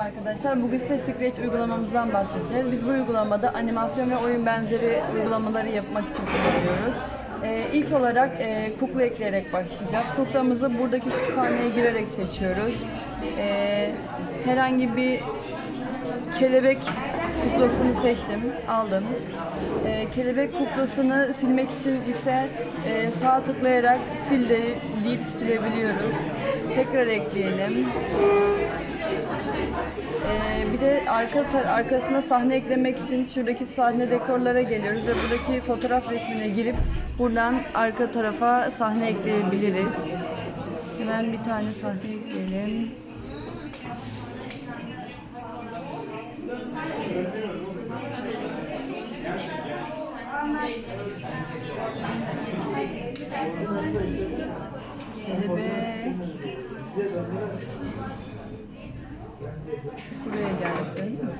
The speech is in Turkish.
arkadaşlar. Bugün size Scratch uygulamamızdan bahsedeceğiz. Biz bu uygulamada animasyon ve oyun benzeri uygulamaları yapmak için kullanıyoruz. Ee, ilk olarak e, kukla ekleyerek başlayacağız. Kuklamızı buradaki kütüphaneye girerek seçiyoruz. Ee, herhangi bir kelebek kuklasını seçtim, aldım. Ee, kelebek kuklasını silmek için ise e, sağ tıklayarak sil de- deyip silebiliyoruz. Tekrar ekleyelim. De arka arkasına sahne eklemek için şuradaki sahne dekorlara geliyoruz ve buradaki fotoğraf resmine girip buradan arka tarafa sahne ekleyebiliriz. Hemen bir tane sahne ekleyelim. Kelebek. Buraya Mm-hmm.